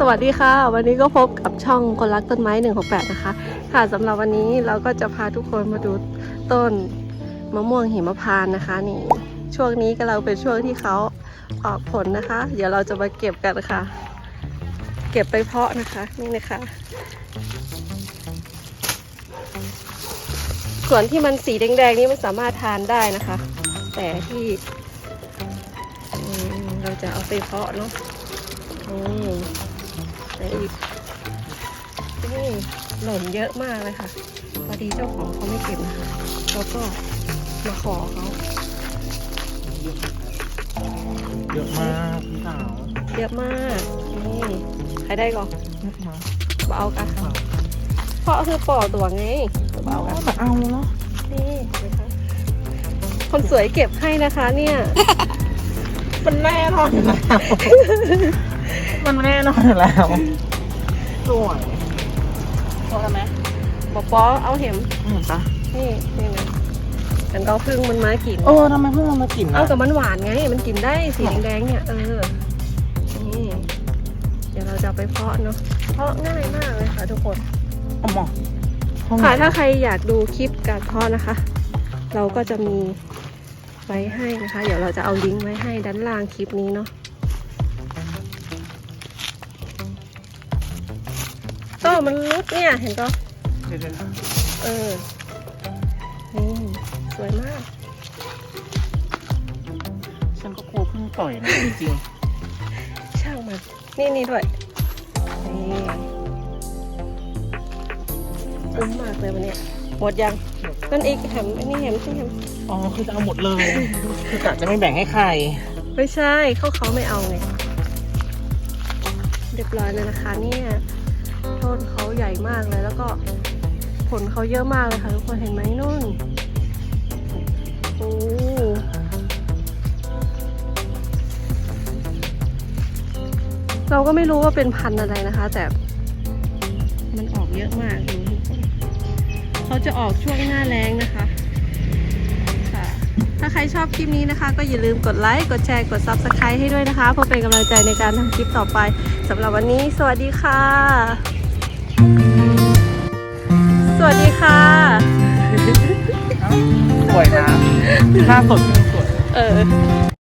สวัสดีค่ะ วันนี้ก็พบกับช่องคนรักต้นไม้168นะคะ ค่ะสำหรับวันนี้เราก็จะพาทุกคนมาดูต้นมะม่วงหิมพานต์นะคะนี่ช่วงนี้ก็เราเป็นช่วงที่เขาออกผลนะคะ เดี๋ยวเราจะมาเก็บกันค่ะ เก็บไปเพาะนะคะนี่นะคะ ส่วนที่มันสีแดงๆนี่มันสามารถทานได้นะคะ แต่ที่เราจะเอาไปเพาะเนาะอืม หล่นเยอะมากเลยค่ะพอดีเจ้าของเขาไม่เก็บนะคะแล้วก็มาขอเขาเยอะมากพี่สาวเยอะมากนี่ใครได้ก่อนมาเอากันค่ะเพราะคือปอตัวไงมาเอากันแต่เอาเนาะนี่นะคะคนสวยเก็บให้นะคะ เนี่ย มันแน่นอนอยู่แล้วมันแน่นอนอยู่แล้วสวย พอไหมปอปอเอาเห็มเห็นปะนี่นี่นะกันเกาพึ่งมันมากิน เออทำไมเพิ่งเอามากินเอานะกับมันหวานไง มันกินได้สีแดงๆเนี่ย เออ นี่ เดี๋ยวเราจะเอาไปเพาะเนาะ เพาะง่ายมากเลยค่ะทุกคน เอาหมอห้องค่ะถ้าใครอยากดูคลิปการเพาะนะคะ เราก็จะมีไว้ให้นะคะ เดี๋ยวเราจะเอาลิงก์ไว้ให้ด้านล่างคลิปนี้เนาะ มันรุดเนี่ยเห็นก็เดี๋ยวๆนะเออ นี่ สวยมาก ฉันก็กลัวเพิ่งต่อยนะจริงช่างมัน นี่นี่ด้วย นี่คุ้มมากเลยวันเนี้ยหมดยังนั่นอีกแหมอันนี้แหมที่แหมๆอ๋อ คือจะเอาหมดเลย คือกะจะไม่แบ่งให้ใคร ไม่ใช่เขาเขาไม่เอาไง เรียบร้อยเลยนะคะเนี่ย ต้นเขาใหญ่มากเลยแล้วก็ผลเขาเยอะมากเลยค่ะทุกคนเห็นไหมนู่นโอ้เราก็ไม่รู้ว่าเป็นพันธุ์อะไรนะคะ แต่มันออกเยอะมากดูทุกคนเขาจะออกช่วงหน้าแรงนะคะค่ะ ถ้าใครชอบคลิปนี้นะคะ ก็อย่าลืมกดไลค์กดแชร์กด Subscribe ให้ด้วยนะคะ เพื่อเป็นกำลังใจในการทำคลิปต่อไปสำหรับวันนี้ สวัสดีค่ะ สวัสดีค่ะ สวยนะถ้าสดสวยเออ